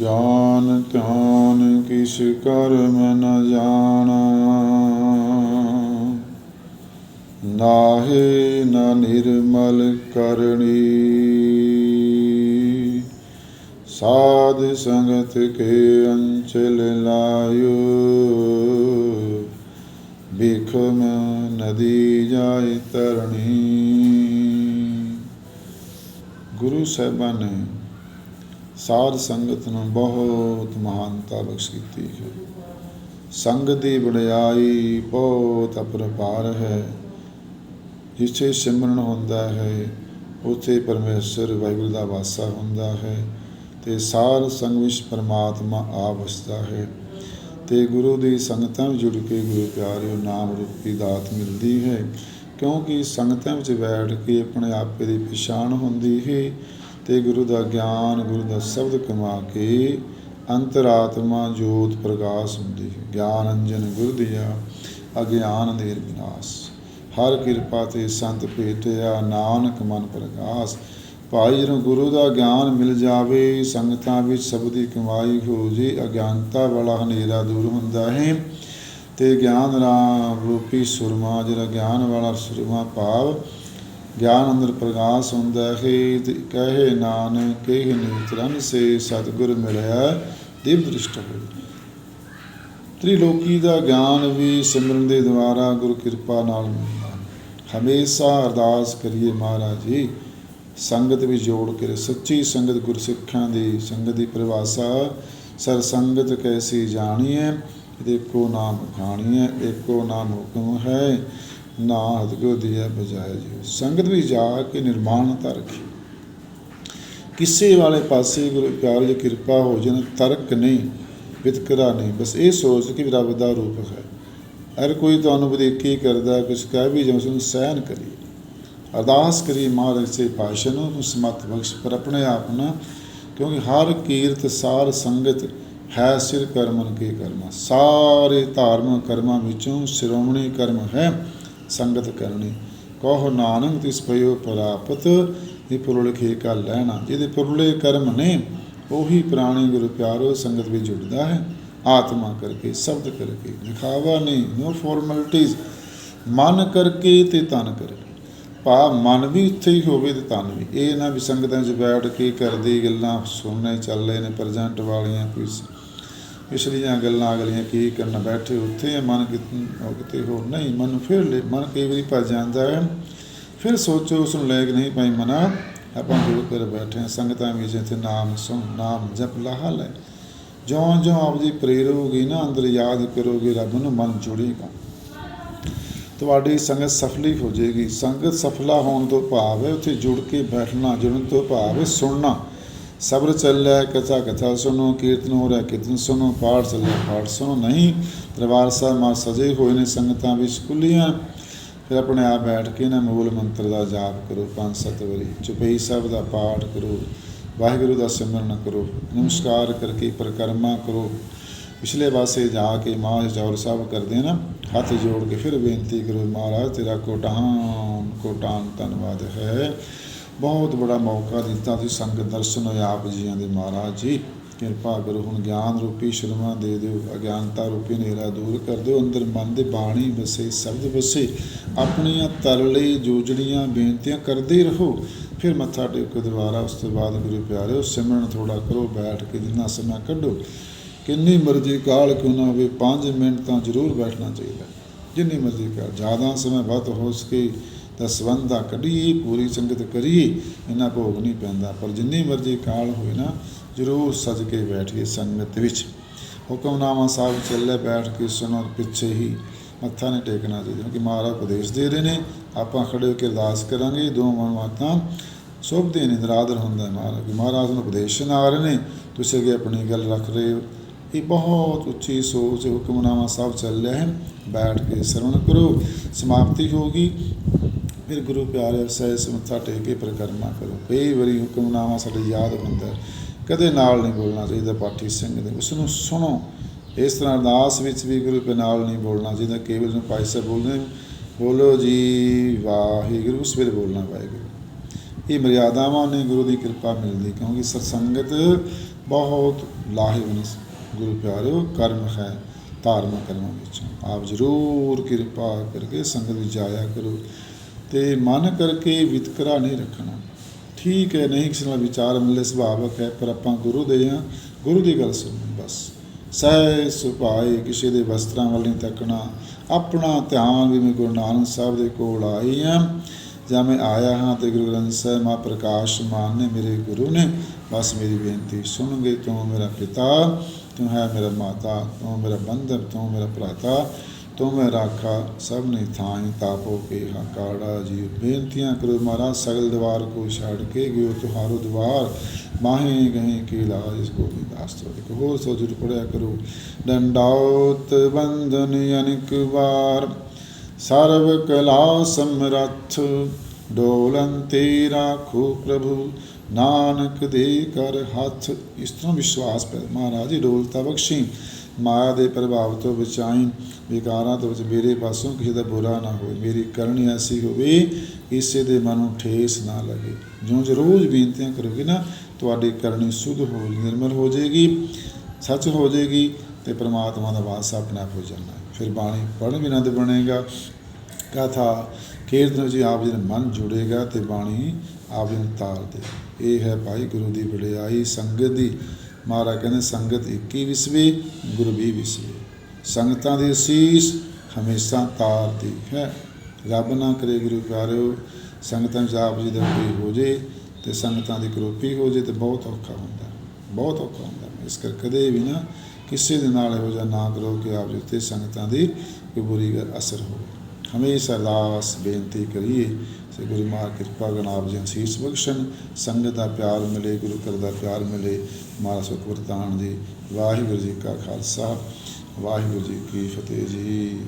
ਗਿਆਨ ਧਿਆਨ ਕਿਸ ਕਰਮ ਨ ਜਾਣਾ। ਨਾਹੇ ਨ ਨਿਰਮਲ ਕਰਣੀ ਸਾਧ ਸੰਗਤ ਕੇ ਅੰਚਲ ਲਾਇਓ। ਬਿਖਮ ਨਦੀ ਜਾਇ ਤਰਣੀ। ਗੁਰੂ ਸਾਹਿਬਾਨ ਨੇ ਸਾਧ ਸੰਗਤ ਨੂੰ ਬਹੁਤ ਮਹਾਨਤਾ ਬਖਸ਼ ਕੀਤੀ ਹੈ। ਸੰਗਤ ਦੀ ਵਡਿਆਈ ਬਹੁਤ ਅਪਰਪਾਰ ਹੈ। ਜਿੱਥੇ ਸਿਮਰਨ ਹੁੰਦਾ ਹੈ, ਉੱਥੇ ਪਰਮੇਸ਼ਰ ਵਾਹਿਗੁਰੂ ਦਾ ਵਾਸਾ ਹੁੰਦਾ ਹੈ ਤੇ ਸਾਰ ਸੰਗ ਵਿੱਚ ਪਰਮਾਤਮਾ ਆ ਵਸਦਾ ਹੈ ਤੇ ਗੁਰੂ ਦੀ ਸੰਗਤਾਂ ਵਿੱਚ ਜੁੜ ਕੇ ਗੁਰੂ ਪਿਆਰਿਓ ਨਾਮ ਰੂਪੀ ਦਾਤ ਮਿਲਦੀ ਹੈ। ਕਿਉਂਕਿ ਸੰਗਤਾਂ ਵਿੱਚ ਬੈਠ ਕੇ ਆਪਣੇ ਆਪੇ ਦੀ ਪਛਾਣ ਹੁੰਦੀ ਹੈ ਤੇ ਗੁਰੂ ਦਾ ਗਿਆਨ, ਗੁਰੂ ਦਾ ਸ਼ਬਦ ਕਮਾ ਕੇ ਅੰਤਰਾਤਮਾ ਜੋਤ ਪ੍ਰਕਾਸ਼ ਹੁੰਦੀ ਹੈ। ਗਿਆਨ ਅੰਜਨ ਗੁਰ ਦਿਆ, ਅਗਿਆਨ ਅੰਧੇਰ ਵਿਨਾਸ਼। ਹਰ ਕਿਰਪਾ ਤੇ ਸੰਤ ਭੇਟਿਆ ਨਾਨਕ ਮਨ ਪ੍ਰਕਾਸ਼ ਭਾਈ ਜਦੋਂ ਗੁਰੂ ਦਾ ਗਿਆਨ ਮਿਲ ਜਾਵੇ, ਸੰਗਤਾਂ ਵਿੱਚ ਸਭ ਦੀ ਕਮਾਈ ਹੋ ਜੇ, ਅਗਿਆਨਤਾ ਵਾਲਾ ਹਨੇਰਾ ਦੂਰ ਹੁੰਦਾ ਹੈ। ਤੇ ਗਿਆਨ ਰਾਮ ਰੂਪੀ ਸੁਰਮਾ, ਜਿਹੜਾ ਗਿਆਨ ਵਾਲਾ ਸੁਰਮਾ ਭਾਵ ਗਿਆਨ ਅੰਦਰ ਪ੍ਰਕਾਸ਼ ਹੁੰਦਾ ਹੈ ਕਹੇ ਨਾਨਕ, ਕਹਿ ਨੀਤਰਨ ਸੇ ਸਤਿਗੁਰ ਮਿਲਿਆ, ਦਿਵ ਦ੍ਰਿਸ਼ਟ ਹੋਈ ਤ੍ਰਿਲੋਕੀ ਦਾ ਗਿਆਨ ਵੀ ਸਿਮਰਨ ਦੇ ਦੁਆਰਾ ਗੁਰੂ ਕਿਰਪਾ ਨਾਲ ਮਿਲਦਾ ਹਮੇਸ਼ਾ ਅਰਦਾਸ ਕਰੀਏ ਮਹਾਰਾਜ ਜੀ, ਸੰਗਤ ਵਿੱਚ ਜੋੜ ਕੇ ਸੱਚੀ ਸੰਗਤ ਗੁਰਸਿੱਖਾਂ ਦੀ ਸੰਗਤ ਦੀ ਪਰਿਭਾਸ਼ਾ ਸਰ ਸੰਗਤ ਕੈਸੀ ਜਾਣੀਏ ਦੇਖੋ ਨਾਮ ਖਾਣੀਏ ਏਕੋ ਨਾਮ ਹੁਕਮ ਹੈ। ਨਾ ਹਦਗੋ ਦੀਆ ਬਜਾਇ ਜੀ। ਸੰਗਤ ਵੀ ਜਾ ਕੇ ਨਿਰਮਾਣ ਰੱਖੀ ਕਿਸੇ ਵਾਲੇ ਪਾਸੇ ਗੁਰੂ ਪਿਆਰ ਦੀ ਕਿਰਪਾ ਹੋ ਜਾਣ, ਤਰਕ ਨਹੀਂ, ਵਿਤਕਰਾ ਨਹੀਂ। ਬਸ ਇਹ ਸੋਚ ਕਿ ਰੱਬ ਦਾ ਰੂਪ ਹੈ। ਹਰ ਕੋਈ ਤੁਹਾਨੂੰ ਵਧੀਕੀ ਕਰਦਾ, ਕੁਛ ਕਹਿ ਵੀ ਜਾਂ ਉਸ ਸਹਿਨ ਕਰੀਏ। ਅਰਦਾਸ ਕਰੀ ਮਹਾਰਾਜ ਸੇ ਪਾਸ਼ਾ ਨੂੰ ਤੂੰ ਸਮਤ ਬਖਸ਼, ਪਰ ਆਪਣੇ ਆਪ ਨਾ, ਕਿਉਂਕਿ ਹਰ ਕੀਰਤ, ਸਾਰ ਸੰਗਤ ਹੈ ਸਿਰ ਕਰਮਨ ਕੇ ਕਰਮਾ। ਸਾਰੇ ਧਾਰਮਿਕ ਕਰਮਾਂ ਵਿੱਚੋਂ ਸ਼੍ਰੋਮਣੀ ਕਰਮ ਹੈ। ਸੰਗਤ ਕਰਨੀ। ਕਹੋ ਨਾਨਕ ਤਿਸ ਪਇਓ ਪ੍ਰਾਪਤ, ਇਹ ਪੁਰਲੇ ਖੇ ਕਾ ਲੈਣਾ। ਜਿਹਦੇ ਪੁਰਲੇ ਕਰਮ ਨੇ, ਉਹੀ ਪ੍ਰਾਣੀ ਗੁਰੂ ਪਿਆਰੋ ਸੰਗਤ ਵਿੱਚ ਜੁੜਦਾ ਹੈ। ਆਤਮਾ ਕਰਕੇ, ਸ਼ਬਦ ਕਰਕੇ, ਦਿਖਾਵਾ ਨਹੀਂ। ਨੋ ਫਾਰਮੈਲਿਟੀਜ਼ ਮਨ ਕਰਕੇ ਤੇ ਤਨ ਕਰਕੇ। ਭਾ ਮਨ ਵੀ ਉੱਥੇ ਹੀ ਹੋਵੇ ਤੇ ਤਨ ਵੀ। ਇਹ ਨਾ ਵੀ ਸੰਗਤਾਂ 'ਚ ਬੈਠ ਕੇ ਕਰਦੇ ਗੱਲਾਂ ਸੁਣਨੇ ਚੱਲ ਰਹੇ ਨੇ ਪ੍ਰੈਜੈਂਟ ਵਾਲੀਆਂ ਕੋਈ ਪਿਛਲੀਆਂ ਗੱਲਾਂ ਅਗਲੀਆਂ ਕੀ ਕਰਨ ਬੈਠੇ ਉੱਥੇ ਮਨ ਕਿਤੇ ਹੋਰ ਨਹੀਂ, ਮਨ ਫਿਰ ਲੈ, ਮਨ ਕਈ ਵਾਰੀ ਭੱਜ ਜਾਂਦਾ ਹੈ। ਫਿਰ ਸੋਚੋ, ਉਸ ਨੂੰ ਲੈ ਕੇ ਨਹੀਂ ਭਾਈ ਮਨਾ। ਆਪਾਂ ਗੁਰੂ ਕਰ ਬੈਠੇ ਹਾਂ, ਸੰਗਤਾਂ ਵਿੱਚ ਇੱਥੇ ਨਾਮ ਸੁਣ, ਨਾਮ ਜਪ ਲਹਾ ਲੈ ਜਿਉਂ ਜਿਉਂ ਆਪ ਜੀ ਪ੍ਰੇਰੋਗੀ ਨਾ, ਅੰਦਰ ਯਾਦ ਕਰੋਗੇ, ਰੱਬ ਨੂੰ ਮਨ ਜੁੜੇਗਾ। ਤੁਹਾਡੀ ਸੰਗਤ ਸਫਲੀ ਹੋ ਜਾਏਗੀ। ਸੰਗਤ ਸਫਲਾ ਹੋਣ ਤੋਂ ਭਾਵ ਹੈ ਉੱਥੇ ਜੁੜ ਕੇ ਬੈਠਣਾ, ਜੁੜਨ ਤੋਂ ਭਾਵ ਹੈ ਸੁਣਨਾ। ਸਬਰ ਚੱਲਿਆ ਕਥਾ ਕਥਾ ਸੁਣੋ, ਕੀਰਤਨ ਹੋ ਰਿਹਾ, ਕੀਰਤਨ ਸੁਣੋ, ਪਾਠ ਚੱਲਿਆ ਪਾਠ ਸੁਣੋ, ਨਹੀਂ, ਦਰਬਾਰ ਸਾਹਿਬ ਮਾ ਸਜੇ ਹੋਏ ਨੇ ਸੰਗਤਾਂ ਵਿੱਚ ਖੁੱਲੀਆਂ ਫਿਰ ਆਪਣੇ ਆਪ ਬੈਠ ਕੇ ਨਾ ਮੂਲ ਮੰਤਰ ਦਾ ਜਾਪ ਕਰੋ, ਪੰਜ ਸੱਤ ਵਾਰੀ, ਚੁਪਈ ਸਾਹਿਬ ਦਾ ਪਾਠ ਕਰੋ, ਵਾਹਿਗੁਰੂ ਦਾ ਸਿਮਰਨ ਕਰੋ, ਨਮਸਕਾਰ ਕਰਕੇ ਪਰਿਕਰਮਾ ਕਰੋ। ਪਿਛਲੇ ਪਾਸੇ ਜਾ ਕੇ ਮਾਂ ਚੌਰ ਸਾਹਿਬ ਕਰਦੇ ਨਾ, ਹੱਥ ਜੋੜ ਕੇ ਫਿਰ ਬੇਨਤੀ ਕਰੋ, ਮਹਾਰਾਜ ਤੇਰਾ ਕੋਟਾਨ ਕੋਟਾਨ ਧੰਨਵਾਦ ਹੈ। ਬਹੁਤ ਬੜਾ ਮੌਕਾ ਦਿੱਤਾ ਤੁਸੀਂ ਸੰਗਤ ਦਰਸ਼ਨ ਹੋਏ ਆਪ ਜੀਆਂ ਦੇ ਮਹਾਰਾਜ ਜੀ। ਕਿਰਪਾ ਕਰੋ, ਹੁਣ ਗਿਆਨ ਰੂਪੀ ਸ਼ਰਮਾ ਦੇ ਦਿਓ, ਅਗਿਆਨਤਾ ਰੂਪੀ ਹਨੇਰਾ ਦੂਰ ਕਰ ਦਿਓ, ਅੰਦਰ ਮਨ ਦੇ ਬਾਣੀ ਵਸੇ, ਸ਼ਬਦ ਵਸੇ, ਆਪਣੀਆਂ ਤਰਲੇ ਜੋਜੜੀਆਂ ਬੇਨਤੀਆਂ ਕਰਦੇ ਰਹੋ। ਫਿਰ ਮੱਥਾ ਟੇਕੋ ਦੁਬਾਰਾ, ਉਸ ਤੋਂ ਬਾਅਦ ਗੁਰੂ ਪਿਆਰਿਓ, ਸਿਮਰਨ ਥੋੜਾ ਕਰੋ, ਬੈਠ ਕੇ ਜਿੰਨਾ ਸਮਾਂ ਕੱਢੋ। ਕਿੰਨੀ ਮਰਜ਼ੀ ਕਾਲ ਕਿਉਂ ਨਾ ਹੋਵੇ 5 ਮਿੰਟ ਤਾਂ ਜ਼ਰੂਰ ਬੈਠਣਾ ਚਾਹੀਦਾ। ਜਿੰਨੀ ਮਰਜ਼ੀ ਕਾਲ ਜ਼ਿਆਦਾ ਸਮਾਂ ਵੱਧ ਹੋ ਸਕੇ ਤਾਂ ਸੰਬੰਧਾ ਕੱਢੀਏ, ਪੂਰੀ ਸੰਗਤ ਕਰੀਏ ਇਹਨਾਂ ਭੋਗ ਨਹੀਂ ਪੈਂਦਾ। ਪਰ ਜਿੰਨੀ ਮਰਜ਼ੀ ਕਾਲ ਹੋਏ ਨਾ, ਜ਼ਰੂਰ ਸਜ ਕੇ ਬੈਠੀਏ ਸੰਗਤ ਵਿੱਚ। ਹੁਕਮਨਾਮਾ ਸਾਹਿਬ ਚੱਲੇ ਬੈਠ ਕੇ ਸੁਣੋ ਪਿੱਛੇ ਹੀ, ਮੱਥਾ ਨਹੀਂ ਟੇਕਣਾ ਚਾਹੀਦਾ, ਕਿਉਂਕਿ ਮਹਾਰਾਜ ਉਪਦੇਸ਼ ਦੇ ਰਹੇ ਨੇ, ਆਪਾਂ ਖੜੇ ਹੋ ਕੇ ਅਰਦਾਸ ਕਰਾਂਗੇ, ਦੋ ਮਨਵਾਤਾਂ ਸੁਭ ਦੇ ਨਿਦਰਾਦਰ ਹੁੰਦਾ ਮਹਾਰਾਜ ਮਹਾਰਾਜ ਨੂੰ ਉਪਦੇਸ਼ ਆ ਰਹੇ ਨੇ, ਤੁਸੀਂ ਅੱਗੇ ਆਪਣੀ ਗੱਲ ਰੱਖ ਰਹੇ ਹੋ। ਇਹ ਬਹੁਤ ਉੱਚੀ ਸੋਚ ਹੁਕਮਨਾਮਾ ਸਾਹਿਬ ਚੱਲ ਰਿਹਾ ਹੈ ਬੈਠ ਕੇ ਸਰਵਣ ਕਰੋ, ਸਮਾਪਤੀ ਹੋਗੀ ਫਿਰ ਗੁਰੂ ਪਿਆਰੇ ਸਹਿ ਮੱਥਾ ਟੇਕ ਕੇ ਪਰਿਕਰਮਾ ਕਰੋ। ਕਈ ਵਾਰੀ ਹੁਕਮਨਾਮਾ ਸਾਡੇ ਯਾਦ ਹੁੰਦਾ ਕਦੇ ਨਾਲ ਨਹੀਂ ਬੋਲਣਾ ਚਾਹੀਦਾ, ਪਾਠੀ ਸਿੰਘ ਦੇ ਉਸ ਨੂੰ ਸੁਣੋ। ਇਸ ਤਰ੍ਹਾਂ ਅਰਦਾਸ ਵਿੱਚ ਵੀ ਗੁਰੂ ਦੇ ਨਾਲ ਨਹੀਂ ਬੋਲਣਾ ਚਾਹੀਦਾ। ਕੇਵਲ ਨੂੰ ਭਾਈ ਸਾਹਿਬ ਬੋਲਦੇ ਬੋਲੋ ਜੀ, ਵਾਹਿਗੁਰੂ, ਉਸ ਵੇਲੇ ਬੋਲਣਾ ਵਾਹਿਗੁਰੂ। ਇਹ ਮਰਿਆਦਾਵਾਂ ਨੇ ਗੁਰੂ ਦੀ ਕਿਰਪਾ ਮਿਲਦੀ, ਕਿਉਂਕਿ ਸਤਸੰਗਤ ਬਹੁਤ ਲਾਹੇਵਨਸ ਗੁਰੂ ਪਿਆਰਿਓ ਕਰਮ ਹੈ ਧਾਰਮਿਕ ਕਰਮਾਂ ਵਿੱਚ। ਆਪ ਜ਼ਰੂਰ ਕਿਰਪਾ ਕਰਕੇ ਸੰਗਤ ਵਿੱਚ ਜਾਇਆ ਕਰੋ। ਤੇ ਮਨ ਕਰਕੇ ਵਿਤਕਰਾ ਨਹੀਂ ਰੱਖਣਾ। ਠੀਕ ਹੈ, ਨਹੀਂ ਕਿਸੇ ਨਾਲ ਵਿਚਾਰ ਮਿਲੇ, ਸੁਭਾਵਕ ਹੈ, ਪਰ ਆਪਾਂ ਗੁਰੂ ਦੇ ਹਾਂ। ਗੁਰੂ ਦੀ ਗੱਲ ਸੁਣਨੀ ਬਸ। ਸਹਿ ਸੁਭਾਏ ਕਿਸੇ ਦੇ ਵਸਤਰਾਂ ਵੱਲ ਨਹੀਂ ਤੱਕਣਾ। ਆਪਣਾ ਧਿਆਨ ਵੀ ਮੈਂ ਗੁਰੂ ਨਾਨਕ ਸਾਹਿਬ ਦੇ ਕੋਲ ਆਈ ਹਾਂ। ਜਾਂ ਮੈਂ ਆਇਆ ਹਾਂ ਤੇ ਗੁਰੂ ਗ੍ਰੰਥ ਸਾਹਿਬ ਮਾ ਪ੍ਰਕਾਸ਼ ਮਾਨ ਨੇ ਮੇਰੇ ਗੁਰੂ ਨੇ। ਬਸ ਮੇਰੀ ਬੇਨਤੀ, ਸੁਣਗੇ ਤੂੰ ਮੇਰਾ ਪਿਤਾ, ਤੂੰ ਹੈ ਮੇਰਾ ਮਾਤਾ, ਤੂੰ ਮੇਰਾ ਬੰਧਨ, ਤੂੰ ਮੇਰਾ ਭਰਾਤਾ। ਤੂੰ ਮੈਂ ਰਾਖਾ ਸਭ ਨੇ ਥਾਈ ਤਾਪੋ ਕੇ ਹਾਕਾੜਾ ਜੀ। ਬੇਨਤੀਆਂ ਕਰੋ ਮਹਾਰਾਜ, ਸਗਲ ਦਵਾਰ ਕੋ ਛੱਡ ਕੇ ਗਿਓ ਤੁਹਾਰੋ ਦਵਾਰ। ਮਾਹੇ ਗਏ ਕੀ ਲਾਜ ਇਸ ਗੋਬਿੰਦਾਸ ਤੋਂ ਇੱਕ ਹੋਰ ਸੋ ਪੜਿਆ ਕਰੋ। ਡੰਡਾਉਤ ਬੰਧਨ ਅਨਿਕ ਵਾਰ, ਸਰਬ ਕਲਾ ਸਮਰੱਥ, ਡੋਲਨ ਤੇ ਰਾਖੋ ਪ੍ਰਭੂ। ਨਾਨਕ ਦੇ ਕਰ ਹੱਥ, ਇਸ ਤਰ੍ਹਾਂ ਵਿਸ਼ਵਾਸ ਪੈ ਮਹਾਰਾਜ ਜੀ ਡੋਲਤਾ ਬਖਸ਼ੀ। ਮਾਇਆ ਦੇ ਪ੍ਰਭਾਵ ਤੋਂ ਬਚਾਈ, ਵਿਕਾਰਾਂ ਤੋਂ ਵਿੱਚ ਮੇਰੇ ਪਾਸੋਂ ਕਿਸੇ ਦਾ ਬੁਰਾ ਨਾ ਹੋਵੇ, ਮੇਰੀ ਕਰਨੀ ਐਸੀ ਹੋਵੇ, ਕਿਸੇ ਦੇ ਮਨ ਨੂੰ ਠੇਸ ਨਾ ਲੱਗੇ। ਜਿਉਂ ਜਿਉਂ ਰੋਜ਼ ਬੇਨਤੀਆਂ ਕਰੋਗੇ ਨਾ, ਤੁਹਾਡੀ ਕਰਨੀ ਸੁਧ ਹੋ, ਨਿਰਮਲ ਹੋ ਜਾਏਗੀ, ਸੱਚ ਹੋ ਜਾਏਗੀ ਤੇ ਪ੍ਰਮਾਤਮਾ ਦਾ ਵਾਸ ਆਪਣੇ ਆਪ ਹੋ ਜਾਣਾ ਫਿਰ ਬਾਣੀ ਪੜ੍ਹਨ ਬਿਨਾਂ ਤੇ ਬਣੇਗਾ। ਕਥਾ ਕੀਰਤਨ ਜੀ ਆਪ ਜੀ ਦਾ ਮਨ ਜੁੜੇਗਾ ਤੇ ਬਾਣੀ ਆਪ ਜੀ ਨੂੰ ਤਾਰ ਦੇ ਇਹ ਹੈ ਭਾਈ ਗੁਰੂ ਦੀ ਵਡਿਆਈ ਸੰਗਤ ਦੀ ਮਹਾਰਾਜ ਕਹਿੰਦੇ, ਸੰਗਤ 21 ਵਿਸਵੇ, ਗੁਰੂ 20 ਵਿਸਵੇ। ਸੰਗਤਾਂ ਦੀ ਅਸੀਸ ਹਮੇਸ਼ਾ ਤਾਰਦੀ ਹੈ। ਰੱਬ ਨਾ ਕਰੇ ਗੁਰੂ ਪਿਆਰਿਓ, ਸੰਗਤਾਂ ਵਿੱਚ ਆਪ ਜੀ ਦਾ ਕੋਈ ਹੋ ਜੇ ਤੇ ਸੰਗਤਾਂ ਦੀ ਕਰੋਪੀ ਹੋ ਜੇ ਤੇ ਬਹੁਤ ਔਖਾ ਹੁੰਦਾ। ਬਹੁਤ ਔਖਾ ਹੁੰਦਾ। ਇਸ ਕਰਕੇ ਕਦੇ ਵੀ ਨਾ ਕਿਸੇ ਦੇ ਨਾਲ ਇਹੋ ਜਿਹਾ ਨਾ ਕਰੋ ਕਿ ਆਪ ਜੀ ਉੱਤੇ ਸੰਗਤਾਂ ਦੀ ਕੋਈ ਬੁਰੀ ਗ- ਅਸਰ ਹੋਵੇ। ਹਮੇਸ਼ਾ ਅਰਦਾਸ ਬੇਨਤੀ ਕਰੀਏ ਸੇ ਗੁਰੂ ਮਾਰ ਕਿਰਪਾ ਕਰਨ ਆਪ ਜੀ ਅਸੀਸ ਬਖਸ਼ਣ, ਸੰਗਤ ਦਾ ਪਿਆਰ ਮਿਲੇ, ਗੁਰੂ ਘਰ ਦਾ ਪਿਆਰ ਮਿਲੇ। ਮਾਰਾ ਸੁਖ ਵਰਤਾਨ ਜੀ, ਵਾਹਿਗੁਰੂ ਜੀ ਕਾ ਖਾਲਸਾ, ਵਾਹਿਗੁਰੂ ਜੀ ਕੀ ਫਤਿਹ ਜੀ।